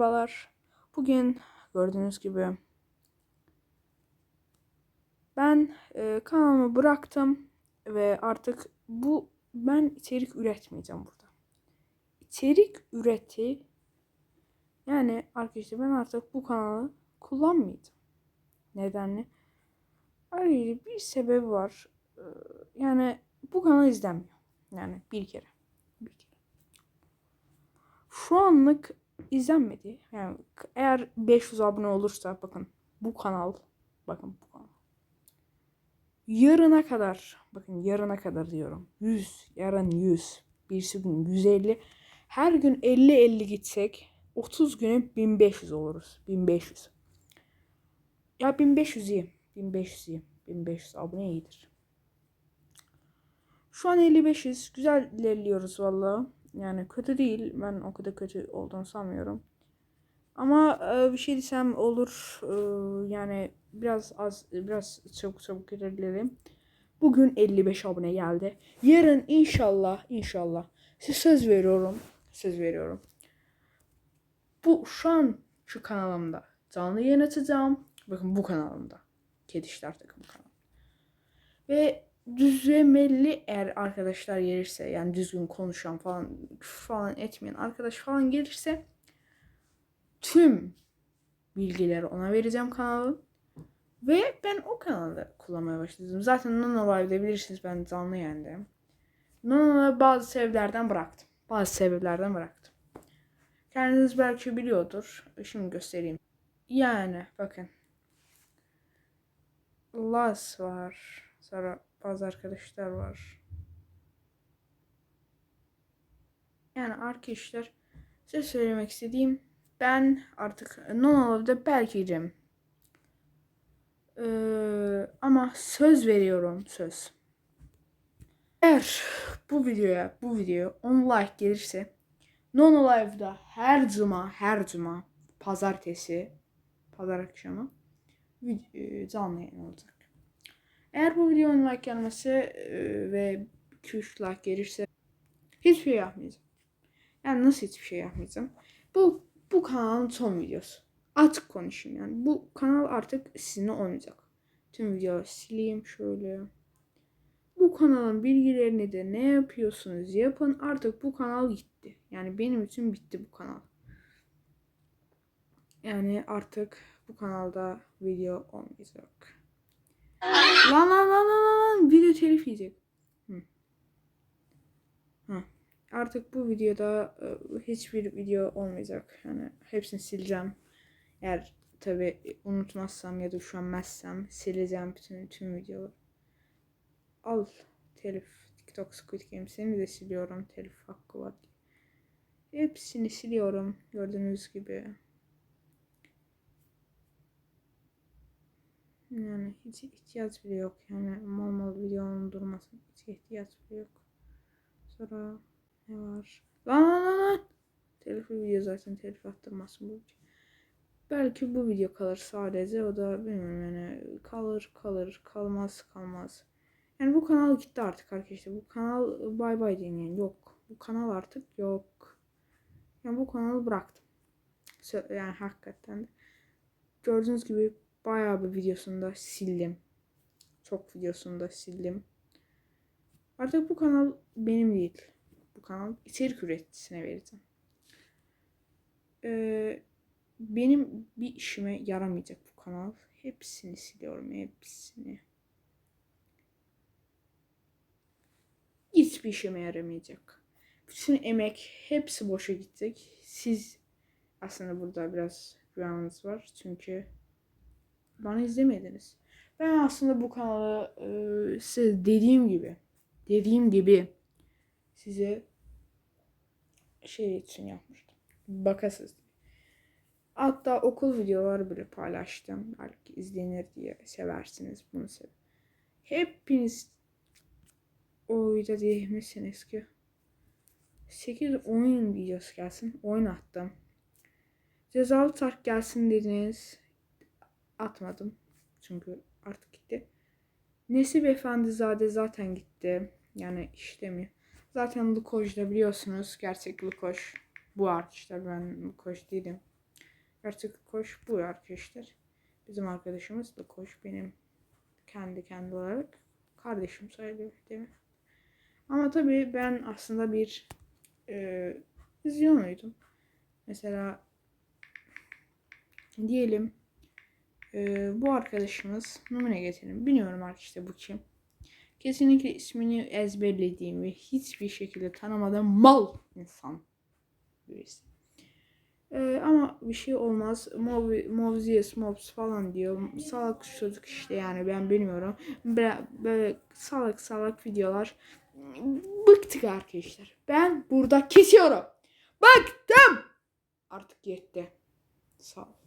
Merhabalar. Bugün gördüğünüz gibi ben e, kanalımı bıraktım ve artık bu ben içerik üretmeyeceğim burada. İçerik üreti yani arkadaşlar ben artık bu kanalı kullanmayacağım. Nedenle? Ayrıca bir sebebi var. Ee, Yani bu kanal izlenmiyor. Yani bir kere. Bir kere. Şu anlık izlenmedi. Yani eğer 500 abone olursa bakın bu kanal bakın bu kanal. Yarına kadar bakın yarına kadar diyorum. 100 yarın 100 birisi gün 150 her gün 50 50 gitsek 30 güne 1500 oluruz. 1500. Ya 1500 iyi. 1500 iyi. 1500 abone iyidir. Şu an 55'iz. Güzel ilerliyoruz vallahi. Yani kötü değil. Ben o kadar kötü olduğunu sanmıyorum. Ama e, bir şey desem olur. E, yani biraz az biraz çabuk çabuk ilerleyelim. Bugün 55 abone geldi. Yarın inşallah inşallah size söz veriyorum. Söz veriyorum. Bu şu an şu kanalımda canlı yayın açacağım. Bakın bu kanalımda. Kedişler takımı kanal. Ve düzlemeli eğer arkadaşlar gelirse yani düzgün konuşan falan falan etmeyen arkadaş falan gelirse tüm bilgileri ona vereceğim kanalın. Ve ben o kanalı kullanmaya başladım. Zaten Nano Live'de bilirsiniz ben canlı yayındayım. Nano'yu bazı sebeplerden bıraktım. Bazı sebeplerden bıraktım. Kendiniz belki biliyordur. Şimdi göstereyim. Yani bakın. Las var. Sonra bazı arkadaşlar var. Yani arkadaşlar size söylemek istediğim ben artık non belki gireceğim. Ee, ama söz veriyorum söz. Eğer bu videoya bu video 10 like gelirse Nono Live'da her cuma her cuma pazartesi pazar akşamı vid- e, canlı yayın olacak. Eğer bu videonun like gelmesi e, ve 2-3 like gelirse hiçbir şey yapmayacağım. Yani nasıl hiçbir şey yapmayacağım? Bu bu kanalın son videosu. Açık konuşayım yani. Bu kanal artık sizinle olmayacak. Tüm videoları sileyim şöyle. Bu kanalın bilgilerini de ne yapıyorsunuz yapın. Artık bu kanal gitti. Yani benim için bitti bu kanal. Yani artık bu kanalda video olmayacak. Lan lan lan lan lan video telif yiyecek. Artık bu videoda e, hiçbir video olmayacak. Yani hepsini sileceğim. Eğer tabi unutmazsam ya da üşenmezsem sileceğim bütün tüm videoları. Al telif. TikTok Squid Game seni de siliyorum. Telif hakkı var. Hepsini siliyorum. Gördüğünüz gibi. Yani hiç ihtiyaç bile yok. Yani mal mal videonun durmasına hiç ihtiyaç bile yok. Sonra ne var? Lan lan lan lan. Telifli video zaten telif attırmasın bu. Belki bu video kalır sadece. O da bilmiyorum yani kalır kalır kalmaz kalmaz. Yani bu kanal gitti artık arkadaşlar. Bu kanal bay bay deyin yani yok. Bu kanal artık yok. Yani bu kanalı bıraktım. Yani hakikaten de. Gördüğünüz gibi bayağı bir videosunu da sildim. Çok videosunu da sildim. Artık bu kanal benim değil. Bu kanal içerik üreticisine vereceğim. Ee, benim bir işime yaramayacak bu kanal. Hepsini siliyorum. Hepsini. Hiçbir işime yaramayacak. Bütün emek hepsi boşa gidecek. Siz aslında burada biraz rüyanız var. Çünkü bana izlemediniz. Ben aslında bu kanalı e, size dediğim gibi dediğim gibi size şey için yapmıştım. Bakasız. Hatta okul videoları bile paylaştım. Belki izlenir diye seversiniz bunu sev. Hepiniz oyda diyemezsiniz ki 8 oyun videosu gelsin. Oyun attım. Cezalı tark gelsin dediniz. Atmadım. Çünkü artık gitti. Nesip Efendizade zaten gitti. Yani işlemiyor. Zaten Lukoş da biliyorsunuz. Gerçek Lukoş. Bu arkadaşlar ben Lukoş değilim. Artık koş bu arkadaşlar. Bizim arkadaşımız da koş benim kendi kendi olarak kardeşim sayılır değil mi? Ama tabii ben aslında bir e, izliyormuydum. Mesela diyelim e, bu arkadaşımız numune getirelim. Bilmiyorum arkadaşlar bu kim. Kesinlikle ismini ezberlediğim ve hiçbir şekilde tanımadığım mal insan birisi. Ee, ama bir şey olmaz. Mov, Movzius Mobs falan diyor. Salak çocuk işte yani ben bilmiyorum. Böyle, böyle salak salak videolar. Bıktık arkadaşlar. Ben burada kesiyorum. Bıktım. Artık yetti. Sağ ol.